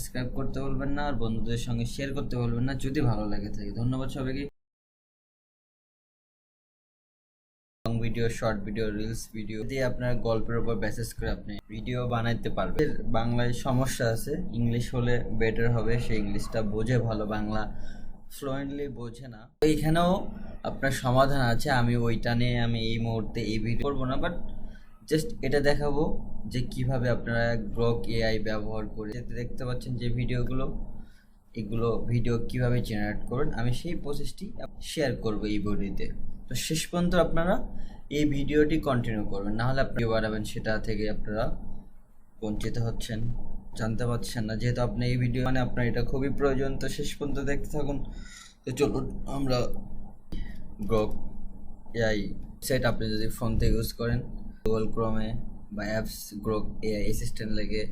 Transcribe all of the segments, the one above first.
Subscribe করতে বলবেন না আর বন্ধুদের সঙ্গে শেয়ার করতে বলবেন না, যদি ভালো লাগে থাকে। ধন্যবাদ সবাইকে। Long video short video reels video দিয়ে আপনার গল্পের উপর বেসিস করে আপনি ভিডিও বানাইতে পারবেন। বাংলায় সমস্যা আছে ইংলিশ হলে বেটার হবে সেই ইংলিশটা বোঝে ভালো, বাংলা ফ্লুয়েন্টলি বোঝে না। এইখানেও আপনার সমাধান আছে, আমি ওইটা নিয়ে আমি এই মুহূর্তে এই ভিডিও করব না বাট জাস্ট এটা দেখাবো। যে কীভাবে আপনারা গ্রক এআই ব্যবহার করে দেখতে পাচ্ছেন যে ভিডিওগুলো, এগুলো ভিডিও কীভাবে জেনারেট করবেন আমি সেই প্রসেসটি শেয়ার করব এই ভিডিওতে তো শেষ পর্যন্ত আপনারা এই ভিডিওটি কন্টিনিউ করবেন নাহলে আপনি বাড়াবেন, সেটা থেকে আপনারা বঞ্চিত হচ্ছেন, জানতে পারছেন না। যেহেতু আপনি এই ভিডিও মানে আপনার এটা খুবই প্রয়োজন, তো শেষ পর্যন্ত দেখতে থাকুন। তো চলুন, আমরা গ্রক এআই সেট আপনি যদি ফোন থেকে ইউজ করেন গুগল ক্রোমে বা অ্যাপস গ্রোক এআই অ্যাসিস্ট্যান্ট লেগে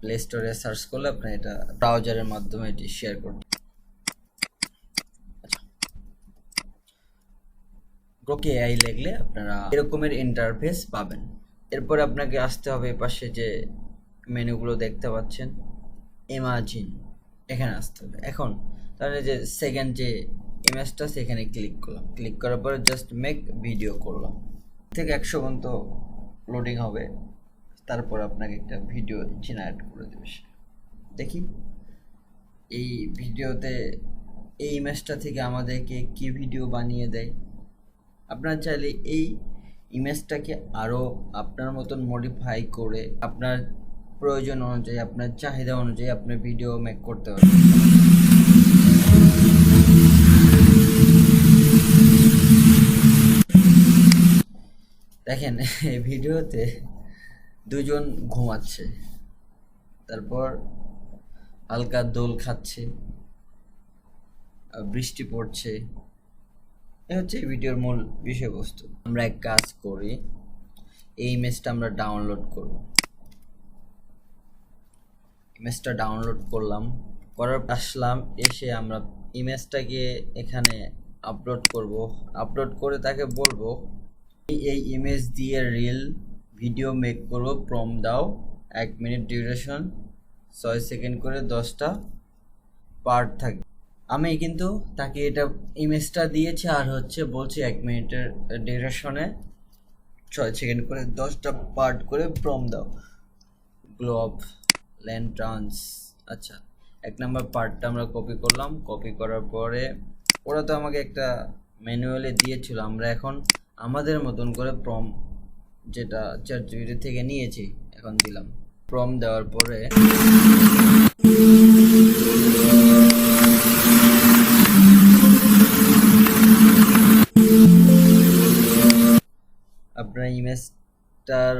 প্লে স্টোরে সার্চ করলে আপনি এটা ব্রাউজারের মাধ্যমে এটি শেয়ার করতে গ্রোক এআই লিখলে আপনারা এরকমের ইন্টারফেস পাবেন। এরপর আপনাকে আসতে হবে পাশে যে মেনুগুলো দেখতে পাচ্ছেন। ইমাজিন এখানে আসতে হবে। এখন তাহলে যে সেকেন্ড যে ইমেজটা সেখানে ক্লিক করলাম। ক্লিক করার পরে জাস্ট মেক ভিডিও করলাম। থেকে একশো পর্যন্ত লোডিং হবে, তারপর আপনাকে একটা ভিডিও জেনারেট করে দেবে দেখি। এই ভিডিওতে এই ইমেজটা থেকে আমাদেরকে কি ভিডিও বানিয়ে দেয়? আপনার চাইলে এই ইমেজটাকে আরও আপনার মতন মডিফাই করে আপনার প্রয়োজন অনুযায়ী, আপনার চাহিদা অনুযায়ী আপনার ভিডিও মেক করতে পারবেন। দেখেন ভিডিওতে দুজন ঘুমাচ্ছে, তারপর হালকা দোল খাচ্ছে, বৃষ্টি পড়ছে। এ হচ্ছে এই ভিডিওর মূল বিষয়বস্তু। আমরা এক কাজ করি, এই ইমেজটা আমরা ডাউনলোড করব। ইমেজটা ডাউনলোড করলাম, করার আসলাম, এসে আমরা ইমেজটাকে এখানে আপলোড করব। আপলোড করে তাকে বলব এই- ইমেজ দিয়ে রিল ভিডিও মেক করব। প্রম দাও, এক মিনিট ডিউরেশন ছয় সেকেন্ড করে দশটা পার্ট থাকে আমি কিন্তু তাকে এটা ইমেজটা দিয়েছি আর হচ্ছে বলছি এক মিনিটের ডিউরেশনে ছয় সেকেন্ড করে দশটা পার্ট করে প্রম দাও। গ্লোব ল্যান্ট্রান্স আচ্ছা এক নম্বর পার্টটা আমরা কপি করলাম। কপি করার পরে ওরা তো আমাকে একটা ম্যানুয়ালি দিয়েছিল। আমরা এখন আমাদের মতন করে প্রম যেটা চার জিবি থেকে নিয়েছি, এখন দিলাম। প্রম দেওয়ার পরে আপনার ইমেজটার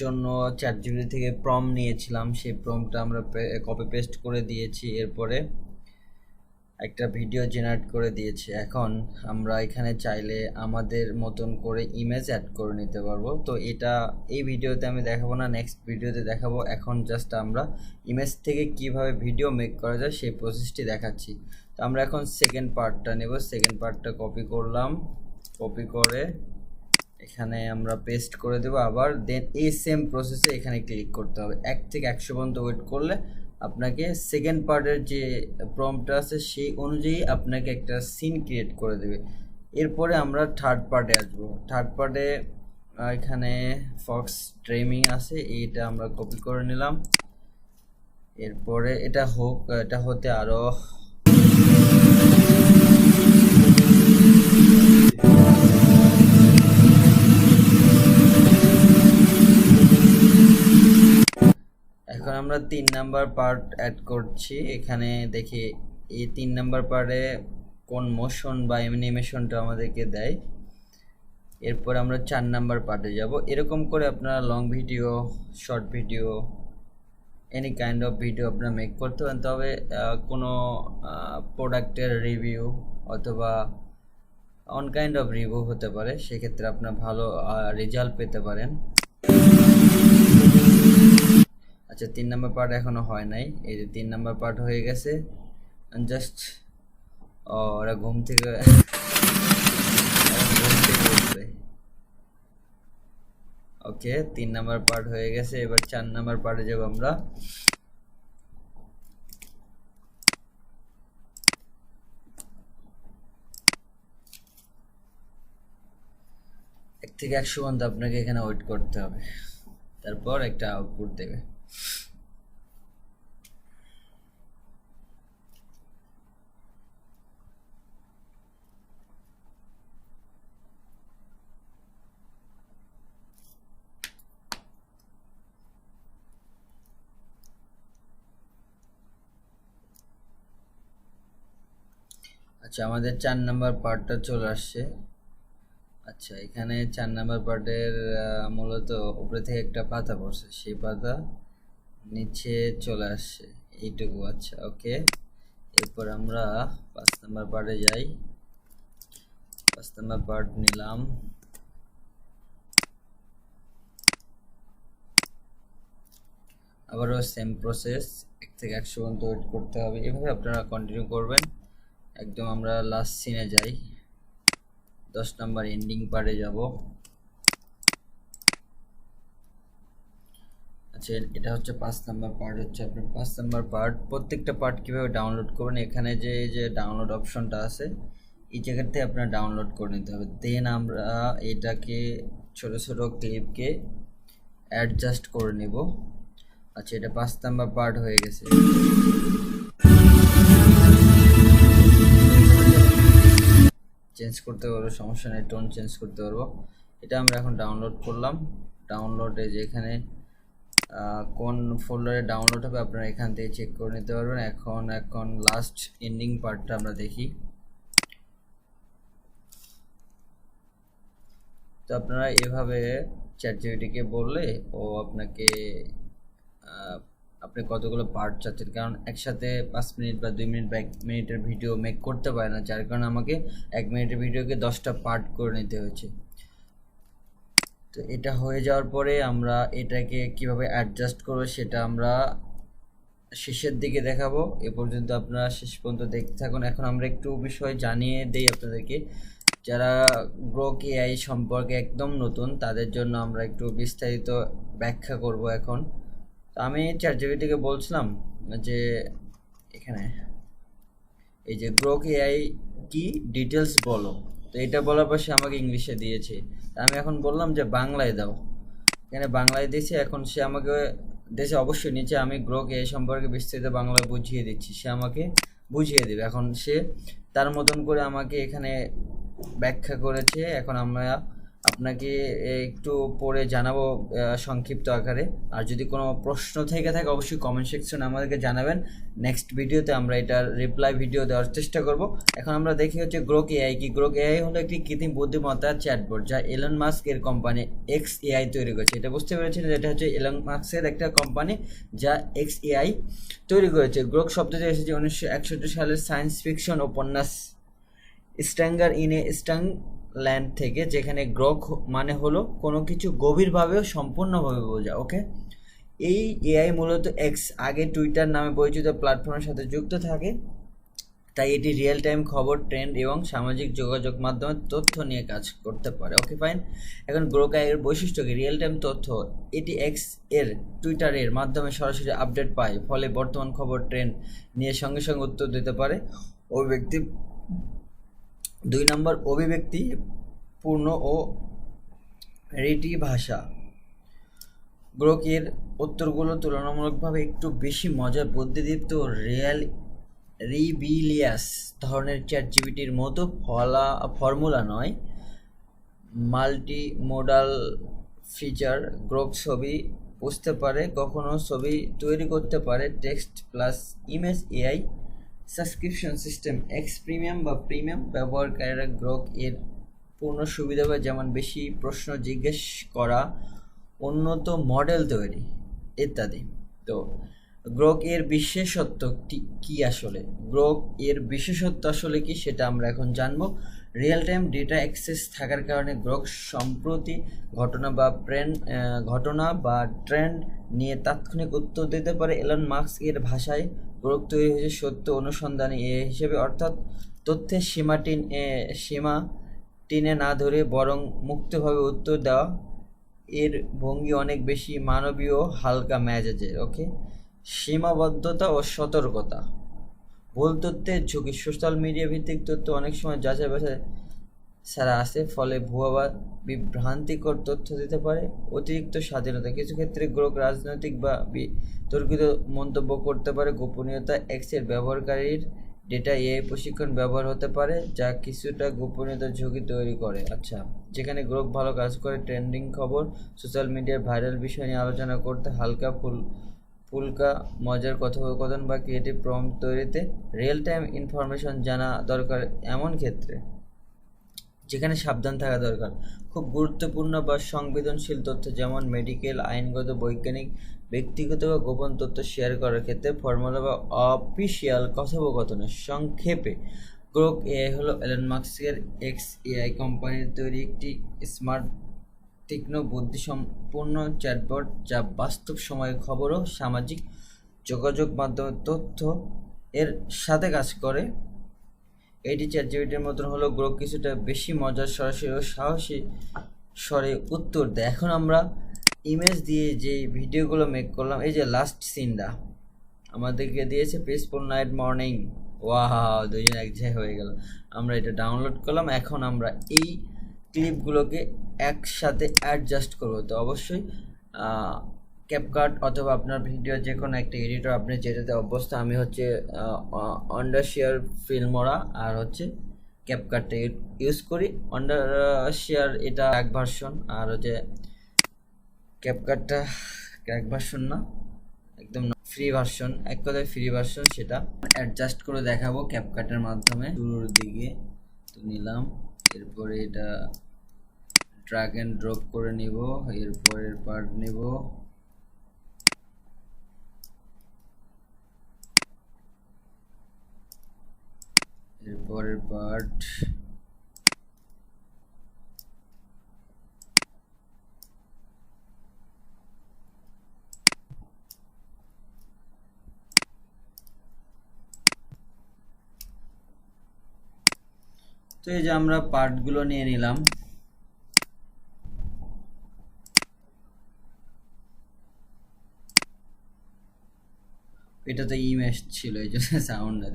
জন্য চার জিবি থেকে প্রম নিয়েছিলাম, সেই প্রমটা আমরা কপি পেস্ট করে দিয়েছি। এরপরে একটা ভিডিও জেনারেট করে দিয়েছি। এখন আমরা এখানে চাইলে আমাদের মতন করে ইমেজ অ্যাড করে নিতে পারব। তো এটা, এই ভিডিওতে আমি দেখাবো না নেক্সট ভিডিওতে দেখাবো। এখন জাস্ট আমরা ইমেজ থেকে কীভাবে ভিডিও মেক করা যায় সেই প্রসেসটি দেখাচ্ছি। তো আমরা এখন সেকেন্ড পার্টটা নেব। সেকেন্ড পার্টটা কপি করলাম। কপি করে এখানে আমরা পেস্ট করে দেবো আবার। দেন এই সেম প্রসেসে এখানে ক্লিক করতে হবে। এক থেকে একশো পর্যন্ত ওয়েট করলে আপনাকে সেকেন্ড পার্টের যে প্রম্পটা আছে, সেই অনুযায়ী আপনাকে একটা সিন ক্রিয়েট করে দেবে। এরপরে আমরা থার্ড পার্টে আসব। থার্ড পার্টে এখানে ফক্স ট্রেমিং আছে, এইটা আমরা কপি করে নিলাম। এরপরে এটা হোক, এটা হতে আরও এখন আমরা তিন নাম্বার পার্ট অ্যাড করছি। এখানে দেখি, এই তিন নাম্বার পার্টে কোন মোশন বা অ্যানিমেশনটা আমাদেরকে দেয়। এরপর আমরা চার নাম্বার পার্টে যাব। এরকম করে আপনারা long video short video any kind of video আপনারা মেক করতে পারেন। তবে কোনো প্রোডাক্টের রিভিউ অথবা অন কাইন্ড অফ রিভিউ হতে পারে। সেক্ষেত্রে আপনার ভালো রেজাল্ট পেতে পারেন। আচ্ছা তিন নম্বর পার্ট এখনও হয় নাই। এই যে তিন নম্বর পার্ট হয়ে গেছে। জাস্ট ওরা ঘুম থেকে ওকে, তিন নাম্বার পার্ট হয়ে গেছে। এবার চার নাম্বার পার্টে যাব আমরা। এক থেকে একশো পর্যন্ত আপনাকে এখানে ওয়েট করতে হবে। তারপর একটা আউটপুট দেবে। আচ্ছা আমাদের চার নাম্বার পার্টটা চলে আসছে। আচ্ছা এখানে চার নাম্বার পার্টের মূলত উপরে থেকে একটা পাতা পড়ছে। সেই পাতা নিচে চলে আসছে এইটুকু আচ্ছা ওকে এরপর আমরা পাঁচ নাম্বার পার্টে যাই। পাঁচ নাম্বার পার্ট নিলাম। আবারও সেম প্রসেস এক থেকে একশো পর্যন্ত ওয়েট করতে হবে। এভাবে আপনারা কন্টিনিউ করবেন। একদম আমরা লাস্ট সিনে যাই। দশ নাম্বার এন্ডিং পার্টে যাব। আচ্ছা এটা হচ্ছে পাঁচ নাম্বার পার্ট হচ্ছে আপনার পাঁচ নাম্বার পার্ট প্রত্যেকটা পার্ট কীভাবে ডাউনলোড করবেন, এখানে যে যে ডাউনলোড অপশনটা আছে, এই জায়গাতে আপনার ডাউনলোড করে নিতে হবে। দেন আমরা এটাকে ছোট ছোট ক্লিপকে অ্যাডজাস্ট করে নেব। আচ্ছা এটা পাঁচ নাম্বার পার্ট হয়ে গেছে। চেঞ্জ করতে পারব, সমস্যা নেই টোন চেঞ্জ করতে পারব। এটা আমরা এখন ডাউনলোড করলাম। ডাউনলোডে যেখানে কোন ফোল্ডারে ডাউনলোড হবে আপনারা এখান থেকে চেক করে নিতে পারবেন। এখন এখন লাস্ট এন্ডিং পার্টটা আমরা দেখি। তো আপনারা এভাবে চ্যাট জিবিটিকে বললে ও আপনাকে আপনি কতগুলো পার্ট চাচ্ছেন? কারণ একসাথে পাঁচ মিনিট বা দুই মিনিট বা এক মিনিটের ভিডিও মেক করতে পারে না, যার কারণে আমাকে এক মিনিটের ভিডিওকে দশটা পার্ট করে নিতে হয়েছে। তো এটা হয়ে যাওয়ার পরে আমরা এটাকে কীভাবে অ্যাডজাস্ট করব সেটা আমরা শেষের দিকে দেখাবো। এ পর্যন্ত আপনারা শেষ পর্যন্ত দেখতে থাকুন। এখন আমরা একটু বিষয় জানিয়ে দেই আপনাদেরকে। যারা গ্রোক এআই সম্পর্কে একদম নতুন, তাদের জন্য আমরা একটু বিস্তারিত ব্যাখ্যা করব এখন। তো আমি চ্যাট জিবিটিকে বলছিলাম যে, এখানে, এই যে গ্রোক এআই কি? ডিটেলস বলো। তো এটা বলার পর সে আমাকে ইংলিশে দিয়েছে। আমি এখন বললাম যে, বাংলায় দাও। এখানে বাংলায় দিয়েছে, এখন সে আমাকে দেশে অবশ্যই নিচে আমি গ্রোকে এই সম্পর্কে বিস্তারিত বাংলায় বুঝিয়ে দিচ্ছি। সে আমাকে বুঝিয়ে দেবে। এখন সে তার মতন করে আমাকে এখানে ব্যাখ্যা করেছে। এখন আমরা আপনাকে একটু পরে জানাব সংক্ষিপ্ত আকারে। আর যদি কোনো প্রশ্ন থেকে থাকে, অবশ্যই কমেন্ট সেকশনে আমাদেরকে জানাবেন। নেক্সট ভিডিওতে আমরা এটার রিপ্লাই ভিডিও দেওয়ার চেষ্টা করব। এখন আমরা দেখি হচ্ছে গ্রোক এআই কি। গ্রোক এআই হলো একটি কৃত্রিম বুদ্ধিমত্তা চ্যাটবোর্ড যা এলন মাস্ক এর কোম্পানি এক্স এআই তৈরি করেছে। এটা বুঝতে পেরেছেন যে এটা হচ্ছে এলন মাস্কের একটা কোম্পানি যা এক্স এআই তৈরি করেছে। গ্রোক শব্দটি এসেছে উনিশশো একষট্টি সালের সায়েন্স ফিকশন উপন্যাস স্ট্যাঙ্গার ইন এ স্ট্যাং ল্যান্ড থেকে, যেখানে গ্রক মানে হলো কোনো কিছু গভীরভাবে সম্পূর্ণভাবে বোঝা ওকে এই এআই মূলত এক্স আগে টুইটার নামে পরিচিত প্ল্যাটফর্মের সাথে যুক্ত থাকে, তাই এটি রিয়েল টাইম খবর ট্রেন্ড এবং সামাজিক যোগাযোগ মাধ্যমে তথ্য নিয়ে কাজ করতে পারে ওকে ফাইন এখন গ্রোকায়ের বৈশিষ্ট্য কি? রিয়েল টাইম তথ্য, এটি এক্সের টুইটারের মাধ্যমে সরাসরি আপডেট পায়, ফলে বর্তমান খবর ট্রেন্ড নিয়ে সঙ্গে সঙ্গে উত্তর দিতে পারে ওই ব্যক্তি দুই নম্বর অভিব্যক্তি পূর্ণ ও রেটি ভাষা। গ্রোকের উত্তরগুলো তুলনামূলকভাবে একটু বেশি মজার। বুদ্ধিদীপ্ত রিয়াল রিবিলিয়াস ধরনের চ্যাট জিবিটির মতো ফলা, ফর্মুলা নয়। মাল্টি মোডাল ফিচার, গ্রোক ছবি বুঝতে পারে, কখনো ছবি তৈরি করতে পারে, text plus image AI subscription system X premium বা প্রিমিয়াম ব্যবহারকারীরা গ্রোক এর পূর্ণ সুবিধা পায় যেমন বেশি প্রশ্ন জিজ্ঞেস করা উন্নত মডেল তৈরি, ইত্যাদি। তো গ্রোক এর বিশেষত্ব কি আসলে? গ্রোক এর বিশেষত্ব আসলে কি সেটা আমরা এখন জানব। রিয়েল টাইম ডেটা অ্যাক্সেস থাকার কারণে গ্রোক সম্প্রতি ঘটনা বা ট্রেন্ড ঘটনা বা ট্রেন্ড নিয়ে তাৎক্ষণিক উত্তর দিতে পারে। এলন মার্কস এর ভাষায় গ্রোক তৈরি হয়েছে সত্য অনুসন্ধানী এ হিসেবে, অর্থাৎ তথ্যের সীমাটি সীমা টিনে না ধরে বরং মুক্তভাবে উত্তর দেওয়া, এর ভঙ্গি অনেক বেশি মানবীয় হালকা ম্যাজেজের ওকে? সীমাবদ্ধতা ও সতর্কতা। ভুল তথ্যের ঝুঁকি, সোশ্যাল মিডিয়া ভিত্তিক তথ্য অনেক সময় যাচাই বাছাই ছাড়া আসে ফলে ভুয়া বা বিভ্রান্তিকর তথ্য দিতে পারে। অতিরিক্ত স্বাধীনতা কিছু ক্ষেত্রে গ্রোক রাজনৈতিক বা বিতর্কিত মন্তব্য করতে পারে। গোপনীয়তা এক্সের ব্যবহারকারীর ডেটা এআই প্রশিক্ষণ ব্যবহার হতে পারে, যা কিছুটা গোপনীয়তার ঝুঁকি তৈরি করে। আচ্ছা যেখানে গ্রোক ভালো কাজ করে, ট্রেন্ডিং খবর, সোশ্যাল মিডিয়ার ভাইরাল বিষয় নিয়ে আলোচনা করতে, হালকা ফুল, ফুলকা, মজার কথোপকথন বা ক্রিয়েটিভ প্রম্পট তৈরিতে রিয়েল টাইম ইনফরমেশন জানা দরকার এমন ক্ষেত্রে। যেখানে সাবধান থাকা দরকার। খুব গুরুত্বপূর্ণ বা সংবেদনশীল তথ্য যেমন মেডিকেল আইনগত, বৈজ্ঞানিক, ব্যক্তিগত বা গোপন তথ্য শেয়ার করার ক্ষেত্রে ফর্মুলা বা অফিসিয়াল কথোপকথনের সংক্ষেপে। ক্রোক এআই হলো এলন মার্কসের এক্স এআই কোম্পানির তৈরি একটি স্মার্ট তীক্ষ্ণ, বুদ্ধিসম্পন্ন চ্যাটবট যা বাস্তব সময়ে খবর ও সামাজিক যোগাযোগ মাধ্যমে তথ্য এর সাথে কাজ করে। এটি চ্যাট জিপিটির মতন হলো গ্রোক কিছুটা বেশি মজার, সরাসরি ও সাহসী স্বরে উত্তর দেয়। এখন আমরা ইমেজ দিয়ে যে ভিডিওগুলো মেক করলাম, এই যে লাস্ট সিনটা আমাদেরকে দিয়েছে পিসফুল নাইট মর্নিং ওয়াও দুজন এক জায়গায় হয়ে গেল। আমরা এটা ডাউনলোড করলাম, এখন আমরা এই ক্লিপগুলোকে একসাথে অ্যাডজাস্ট করব। তো অবশ্যই ক্যাপকাট অথবা আপনার ভিডিও যে কোনো একটা এডিটর আপনি যেটাতে অভ্যস্ত, আমি হচ্ছে আন্ডারশেয়ার ফিল্মরা আর হচ্ছে ক্যাপকাটটা ইউজ করি। আন্ডারশেয়ার এটা এক ভার্সন আর হচ্ছে ক্যাপকাটটা এক ভার্সন না, একদম ফ্রি ভার্সন এক কথায় ফ্রি ভার্সন সেটা। অ্যাডজাস্ট করে দেখাবো ক্যাপকাটের মাধ্যমে। শুরুর দিকে তো নিলাম, এরপরে এটা ড্রাগ অ্যান্ড ড্রপ করে নিব, এরপরের পার্ট নিব। এরপরের পার্ট তো এই যে আমরা পার্টগুলো নিয়ে নিলাম। এটা তো ইমেজ ছিল, এই জন্য সাউন্ড না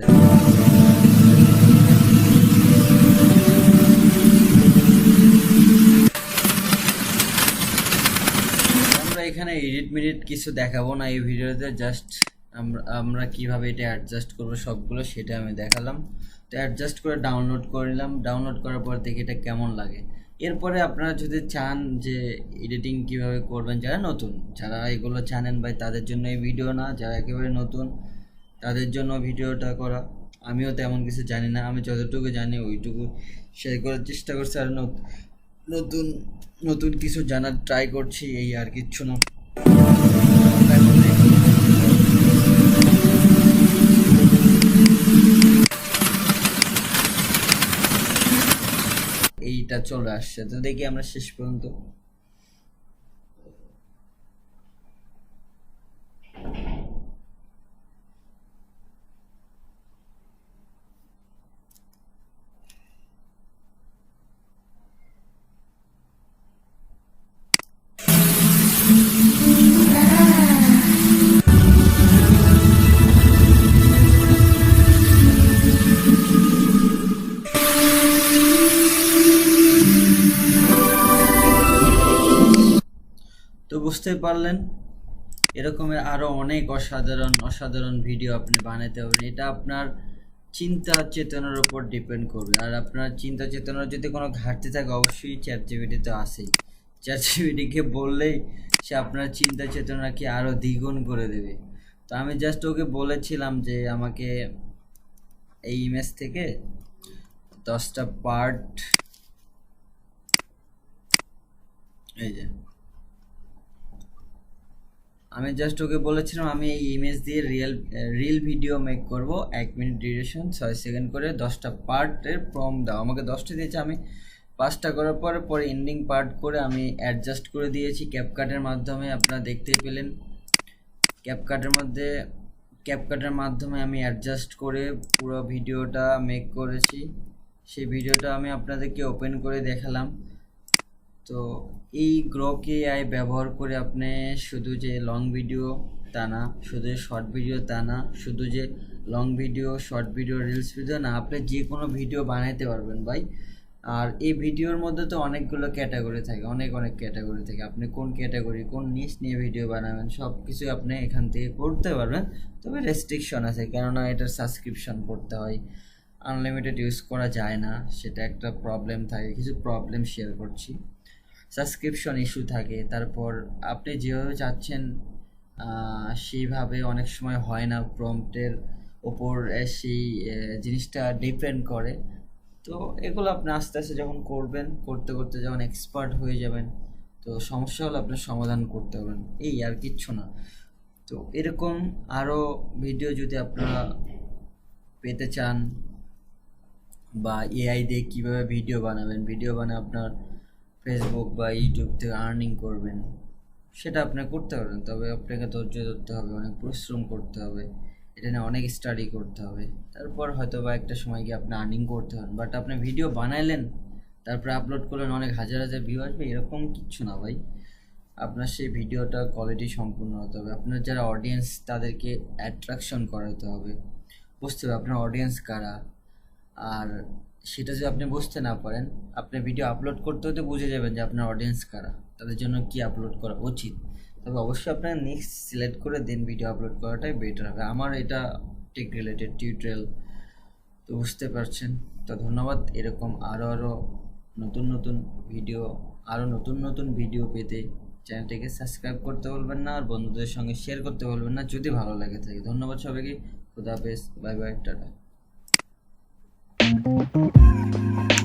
এখানে এডিট মিডিট কিছু দেখাবো না এই ভিডিওতে জাস্ট আমরা আমরা কীভাবে এটা অ্যাডজাস্ট করব সবগুলো সেটা আমি দেখালাম। তো অ্যাডজাস্ট করে ডাউনলোড করে নিলাম। ডাউনলোড করার পর দেখি এটা কেমন লাগে। এরপরে আপনারা যদি চান যে এডিটিং কীভাবে করবেন, যারা নতুন, যারা এগুলো জানেন ভাই, তাদের জন্য এই ভিডিও না, যারা একেবারে নতুন, তাদের জন্য ভিডিওটা করা। আমিও তেমন কিছু জানি না, আমি যতটুকু জানি ওইটুকু শেয়ার করার চেষ্টা করছি। আর নতুন নতুন কিছু জানার ট্রাই করছি, এই আর কিচ্ছু না। এইটা চলে আসছে। তো দেখি আমরা শেষ পর্যন্ত বুঝতে পারলেন। এরকমের আরও অনেক অসাধারণ অসাধারণ ভিডিও আপনি বানাতে পারবেন এটা আপনার চিন্তা চেতনার উপর ডিপেন্ড করবে। আর আপনার চিন্তা চেতনার যদি কোনো ঘাটতি থাকে, অবশ্যই চ্যাট জিবিটি তো আসেই চ্যাট জিবিটিকে বললেই সে আপনার চিন্তা চেতনাকে আরও দ্বিগুণ করে দেবে। তো আমি জাস্ট ওকে বলেছিলাম যে, আমাকে এই ইমেজ থেকে দশটা পার্ট এই যে আমি জাস্ট ওকে বলেছিলাম, আমি এই ইমেজ দিয়ে রিয়েল রিল ভিডিও মেক করব। এক মিনিট ডিউরেশন ছয় সেকেন্ড করে দশটা পার্টের প্রম দাও। আমাকে দশটা দিয়েছে, আমি পাঁচটা করার পরে পরে এন্ডিং পার্ট করে আমি অ্যাডজাস্ট করে দিয়েছি। ক্যাপকাটের মাধ্যমে আপনারা দেখতেই পেলেন। ক্যাপকাটের মধ্যে ক্যাপকাটের মাধ্যমে আমি অ্যাডজাস্ট করে পুরো ভিডিওটা মেক করেছি। সেই ভিডিওটা আমি আপনাদেরকে ওপেন করে দেখালাম। তো এই গ্রক এআই ব্যবহার করে আপনি শুধু যে লং ভিডিও তা না, শুধু শর্ট ভিডিও তা না, শুধু যে long video short video reels video না, আপনি যে কোনো ভিডিও বানাইতে পারবেন ভাই। আর এই ভিডিওর মধ্যে তো অনেকগুলো ক্যাটাগরি থাকে, অনেক অনেক ক্যাটাগরি থাকে। আপনি কোন ক্যাটাগরি কোন নিশ নিয়ে ভিডিও বানাবেন সব কিছু আপনি এখান থেকে করতে পারবেন। তবে রেস্ট্রিকশন আছে, কেননা এটার সাবস্ক্রিপশন করতে হয়। আনলিমিটেড ইউজ করা যায় না, সেটা একটা প্রবলেম থাকে, কিছু প্রবলেম শেয়ার করছি। সাবস্ক্রিপশন ইস্যু থাকে। তারপর আপনি যেভাবে চাচ্ছেন সেইভাবে অনেক সময় হয় না প্রম্পটের ওপর সেই জিনিসটা ডিপেন্ড করে। তো এগুলো আপনি আস্তে আস্তে যখন করবেন, করতে করতে যখন এক্সপার্ট হয়ে যাবেন, তো সমস্যা হলে আপনি সমাধান করতে পারবেন। এই আর কিচ্ছু না। তো এরকম আরও ভিডিও যদি আপনারা পেতে চান বা এআই দিয়ে কীভাবে ভিডিও বানাবেন ভিডিও বানিয়ে আপনার ফেসবুক বা ইউটিউব থেকে আর্নিং করবেন, সেটা আপনি করতে পারবেন। তবে আপনাকে ধৈর্য ধরতে হবে, অনেক পরিশ্রম করতে হবে, এটা নিয়ে অনেক স্টাডি করতে হবে। তারপর হয়তো বা একটা সময় গিয়ে আপনি আর্নিং করতে পারেন। বাট আপনি ভিডিও বানাইলেন, তারপরে আপলোড করলেন, অনেক হাজার হাজার ভিউ আসবে, এরকম কিচ্ছু না ভাই। আপনার সেই ভিডিওটার কোয়ালিটি সম্পূর্ণ। হতে হবে আপনার যারা অডিয়েন্স তাদেরকে অ্যাট্রাকশন করাতে হবে। বুঝতে হবে আপনার অডিয়েন্স কারা। আর সেটা যদি আপনি বুঝতে না পারেন, আপনি ভিডিও আপলোড করতে হতে বুঝে যাবেন যে আপনার অডিয়েন্স কারা। তাদের জন্য কি আপলোড করা উচিত? তবে অবশ্যই আপনার নেক্সট সিলেক্ট করে দেন ভিডিও আপলোড করাটাই বেটার হবে। আমার এটা টেক রিলেটেড টিউটোরিয়াল তো বুঝতে পারছেন। তো ধন্যবাদ। এরকম আরও আরও নতুন নতুন ভিডিও আরও নতুন নতুন ভিডিও পেতে চ্যানেলটিকে সাবস্ক্রাইব করতে বলবেন না, আর বন্ধুদের সঙ্গে শেয়ার করতে বলবেন না, যদি ভালো লাগে থাকে। ধন্যবাদ সবাইকে। খুদা হাফেজ। Bye bye. Ta ta. Thank you.